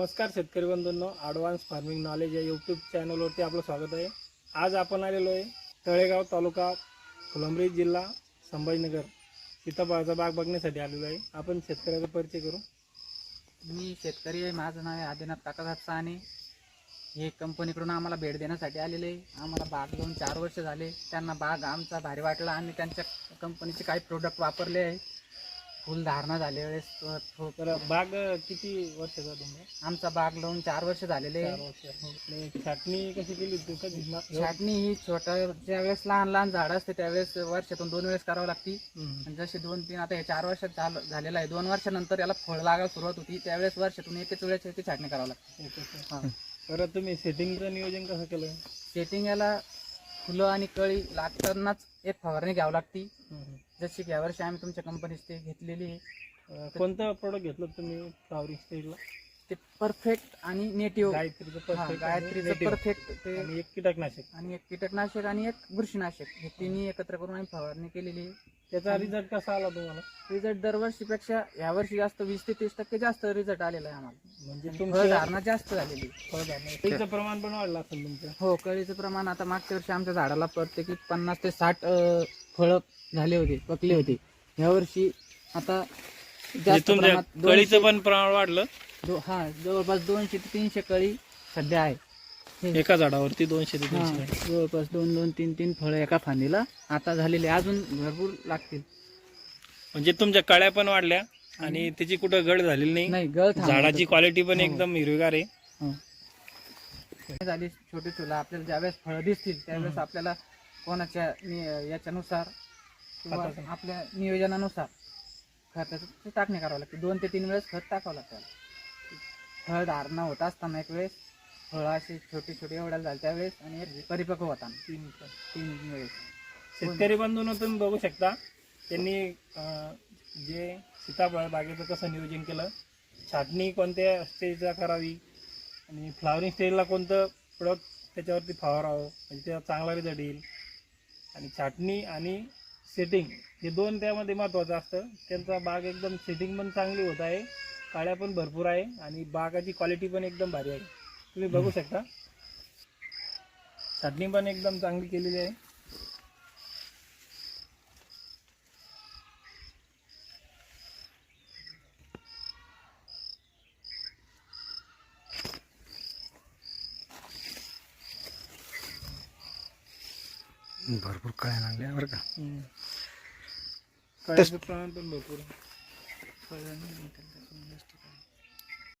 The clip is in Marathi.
नमस्कार शेतकरी बंधूंनो ॲडव्हान्स फार्मिंग नॉलेज या यूट्यूब चॅनलवरती आपलं स्वागत आहे. आज आपण आलेलो आहे तळेगाव तालुका फुलंब्री जिल्हा संभाजीनगर. सीताफळाचा बाग बघण्यासाठी आलेलो आहे. आपण शेतकऱ्याचा परिचय करू. मी शेतकरी आहे. माझं नाव आहे आदिनाथ काकासाहेब साने. हे कंपनीकडून आम्हाला भेट देण्यासाठी आलेले आहे. आम्हाला बाग घेऊन चार वर्ष झाले. त्यांना बाग आमचा भारी वाटला आणि त्यांच्या कंपनीचे काही प्रोडक्ट वापरले आहे. फुल धारणा झाले वेळेस थो- तर बाग किती वर्षाचा तुमचा? आमचा बाग लावून चार वर्ष झालेले चार वर्ष आणि छाटणी कशी केली होती? कधी छाटणी ही छोट्या ज्या वेळेस लहान लहान झाडं असते त्यावेळेस वर्षातून दोन वेळेस करावं लागती. हम्म. आणि जसे दोन तीन आता हे चार वर्षात झालं झालेलं आहे. दोन वर्षानंतर याला फळ लागायला सुरुवात होती. त्यावेळेस वर्षातून एकच वेळेस याची छाटणी करावं लागते. एक वर्ष. हा. तर तुम्ही सेटिंगचं नियोजन कसं केलं? सेटिंग याला फुलं आणि कळी लागतानाच एक फवारणी घ्यावी लागती. जशी की यावर्षी आम्ही तुमच्या कंपनीत ते घेतलेली आहे कोणतं प्रोडक्ट घेतलं तुम्ही फ्लावरिंग स्टेजला ते परफेक्ट आणि नेटिव्ह गायत्रीचं. परफेक्ट ते एक कीटकनाशक. आणि एक कीटकनाशक आणि एक बुरशीनाशक. हे तिन्ही एकत्र करून आम्ही फवारणी केलेली. आहे त्याचा रिझल्ट कसा आला तुम्हाला? रिझल्ट दरवर्षीपेक्षा यावर्षी जास्त वीस ते तीस टक्के जास्त रिझल्ट आलेला आहे आम्हाला. म्हणजे फळधारणा जास्त झालेली. फळधारणा प्रमाण पण वाढलं असेल तुमचं. हो कळीचं प्रमाण आता मागच्या वर्षी आमच्या झाडाला प्रत्येकी पन्नास ते साठ फळ झाले होते पकले होते यावर्षी आता जास्त प्रमाणात म्हणजे कळीचं दोनशे- पण प्रमाण वाढलं दो- हा जवळपास दोनशे ते तीनशे कळी सध्या आहे एका झाडावरती दोनशे ते हा, तीनशे जवळपास दोन दोन तीन तीन फळं एका फांदीला आता झालेले अजून भरपूर लागतील म्हणजे तुमच्या कळ्या पण वाढल्या आणि त्याची कुठं गड झालेली नाही नाही गळ झाडाची. क्वालिटी पण हो. एकदम हिरवीगार आहे हो. झाली छोटी छोला आपल्याला ज्यावेळेस फळं दिसतील त्यावेळेस हम्म. आपल्याला कोणाच्या नि- याच्यानुसार किंवा खताचं. आपल्या नियोजनानुसार खताची टाकणी करावं लागते. दोन ते तीन वेळेस खत टाकावं लागतं. फळ धारणा होत असताना एक वेळेस फळं अशी छोटी छोटी एवढ्याला झाली त्यावेळेस आणि एक परिपक्व होताना. तीन तीन वेळेस. शेतकरी बंधूंनो तुम्ही बघू शकता त्यांनी अं, जे सीताफळ बागेचं कसं नियोजन केलं छाटणी कोणत्या स्टेजला करावी आणि फ्लावरिंग स्टेजला कोणतं प्रोडक्ट त्याच्यावरती फवारावं म्हणजे त्याचा चांगला रिझल्ट येईल. आणि छाटणी आणि सेटिंग हे दोन त्यामध्ये महत्त्वाचं असतं. त्यांचा बाग एकदम सेटिंग पण चांगली होत आहे. काळ्या पण भरपूर आहे आणि बागाची क्वालिटी पण एकदम भारी आहे. तुम्ही बघू शकता. छाटणी पण एकदम चांगली केलेली आहे. भरपूर कळ्या लागल्या बरं का. कळ्याचं प्रमाण पण भरपूर आहे.